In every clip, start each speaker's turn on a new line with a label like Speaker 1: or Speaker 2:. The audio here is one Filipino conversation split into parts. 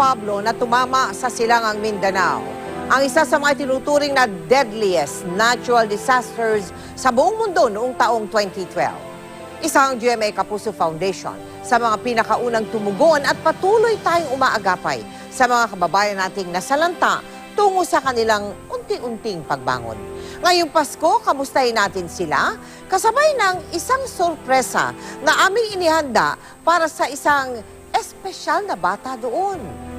Speaker 1: Pablo na tumama sa silangang Mindanao. Ang isa sa mga tinuturing na deadliest natural disasters sa buong mundo noong taong 2012. Isang GMA Kapuso Foundation sa mga pinakaunang tumugon at patuloy tayong umaagapay sa mga kababayan nating nasalanta tungo sa kanilang unti-unting pagbangon. Ngayong Pasko, kamustahin natin sila kasabay ng isang sorpresa na aming inihanda para sa isang espesyal na bata doon.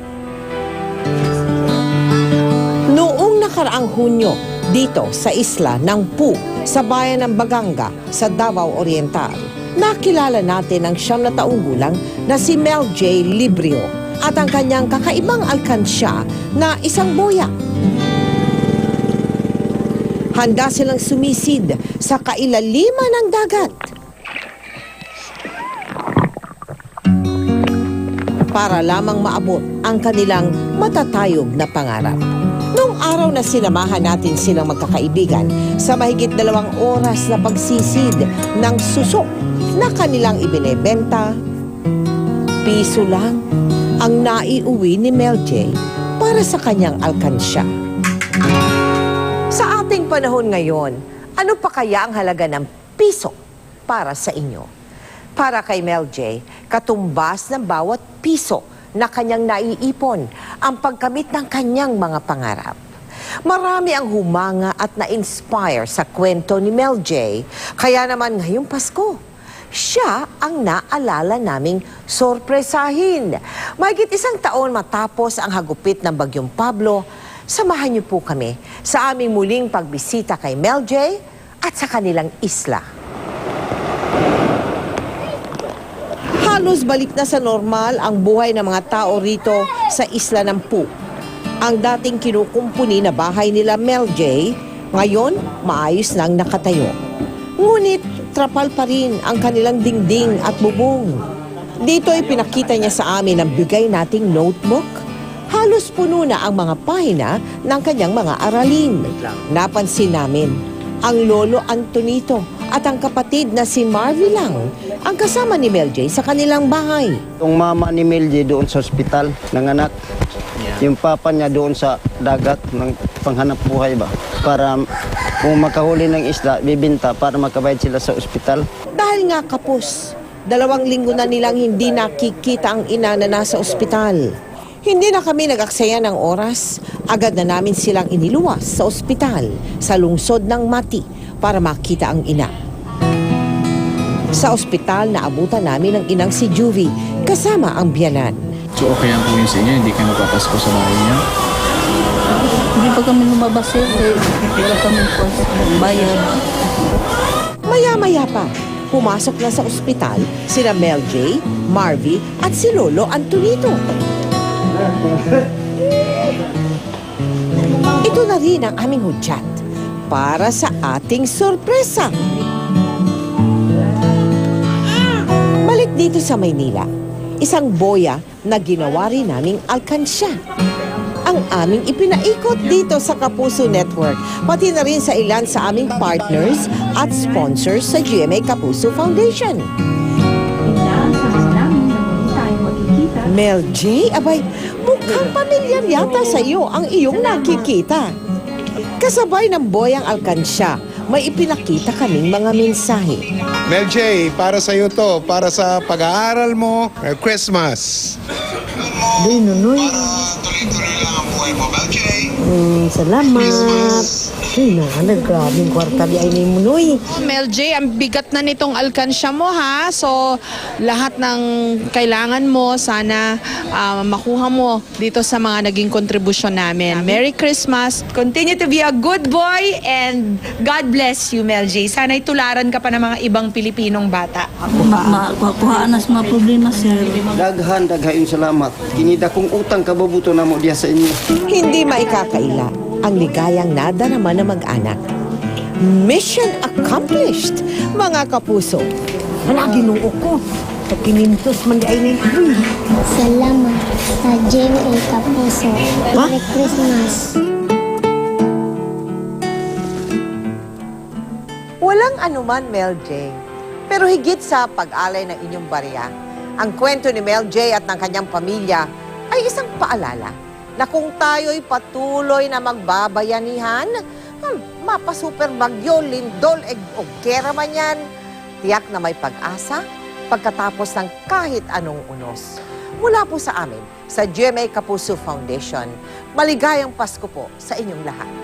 Speaker 1: Noong nakaraang Hunyo, dito sa isla ng Pu, sa bayan ng Baganga, sa Davao Oriental, nakilala natin ang siyam na taong gulang na si Mel J. Librio at ang kanyang kakaibang alkansya na isang boya. Handa silang sumisid sa kailaliman ng dagat. para lamang maabot ang kanilang matatayog na pangarap. Araw na sinamahan natin silang magkakaibigan sa mahigit dalawang oras na pagsisid ng suso na kanilang ibinebenta, piso lang ang naiuwi ni Mel J para sa kanyang alkansya. Sa ating panahon ngayon, ano pa kaya ang halaga ng piso para sa inyo? Para kay Mel J, katumbas ng bawat piso na kanyang naiipon ang pagkamit ng kanyang mga pangarap. Marami ang humanga at na-inspire sa kwento ni Mel J, kaya naman ngayong Pasko, siya ang naalala naming sorpresahin. Mahigit isang taon matapos ang hagupit ng Bagyong Pablo, samahan niyo po kami sa aming muling pagbisita kay Mel J at sa kanilang isla. Halos balik na sa normal ang buhay ng mga tao rito sa isla ng Pu. Ang dating kinukumpuni na bahay nila Mel J, ngayon maayos nang nakatayo. Ngunit trapal pa rin ang kanilang dingding at bubong. Dito ay pinakita niya sa amin ang bigay nating notebook. Halos puno na ang mga pahina ng kanyang mga aralin. Napansin namin, ang lolo Antonito at ang kapatid na si Marvy lang ang kasama ni Mel J sa kanilang bahay.
Speaker 2: Yung mama ni Melji doon sa ospital ng anak. Yung papa niya doon sa dagat ng panghanap buhay ba. Para kung makahuli ng isda, bibinta para makabayad sila sa ospital.
Speaker 1: Dahil nga kapos, dalawang linggo na nilang hindi nakikita ang ina na nasa ospital. Hindi na kami nag-aksaya ng oras. Agad na namin silang iniluwas sa ospital sa lungsod ng Mati para makita ang ina. Sa ospital, naabutan namin ang inang si Juvie kasama ang biyanan.
Speaker 3: So okay lang po yun sa inyo, hindi kayo mapapasko sa bahay niyo.
Speaker 4: Hindi pa kami lumabas eh. eh, Wala kami po bayad.
Speaker 1: Maya-maya pa, pumasok na sa ospital sina Mel J, Marvy at si Lolo Antonito. Ito na rin ang aming hudyat para sa ating sorpresa. Balik dito sa Maynila, isang boya na ginawa rin naming alkansya. Ang aming ipinaikot dito sa Kapuso Network, pati na rin sa ilan sa aming partners at sponsors sa GMA Kapuso Foundation. Mel J, abay, mukhang pamilyar yata sa iyo ang iyong nakikita. Kasabay ng boyang alkansya, may ipinakita kaming mga mensahe.
Speaker 5: Mel J, para sa iyo to, para sa pag-aaral mo, Merry Christmas.
Speaker 4: Di nunoy. Mm, salamat. Ay, na, grabing kwarta di ay ni Munoy.
Speaker 6: Mel J, ang bigat na nitong alkansya mo ha. So, lahat ng kailangan mo, sana ah, makuha mo dito sa mga naging kontribusyon namin. Merry Christmas.
Speaker 7: Continue to be a good boy and God bless you, Mel J. Sana'y tularan ka pa ng mga ibang Pilipinong bata.
Speaker 4: Ma, ma, kuhaan na sa mga problema, sir.
Speaker 2: Daghan, daghayon salamat. Kinida kong utang kababuto na mo diya sa inyo.
Speaker 1: Hindi maikakaila ang ligayang nadarama ng mag-anak. Mission accomplished, mga kapuso.
Speaker 4: Wala, ginuo ko. Sa kinintos man ay ni Uy.
Speaker 8: Salamat sa JMA Kapuso. Merry Christmas.
Speaker 1: Walang anuman, Mel J. Pero higit sa pag-alay ng inyong barya, ang kwento ni Mel J at ng kanyang pamilya ay isang paalala na kung tayo'y patuloy na magbabayanihan, hmm, mapa super bagyo, lindol, eg, o kera man yan, tiyak na may pag-asa pagkatapos ng kahit anong unos. Mula po sa amin, sa GMA Kapuso Foundation, maligayang Pasko po sa inyong lahat.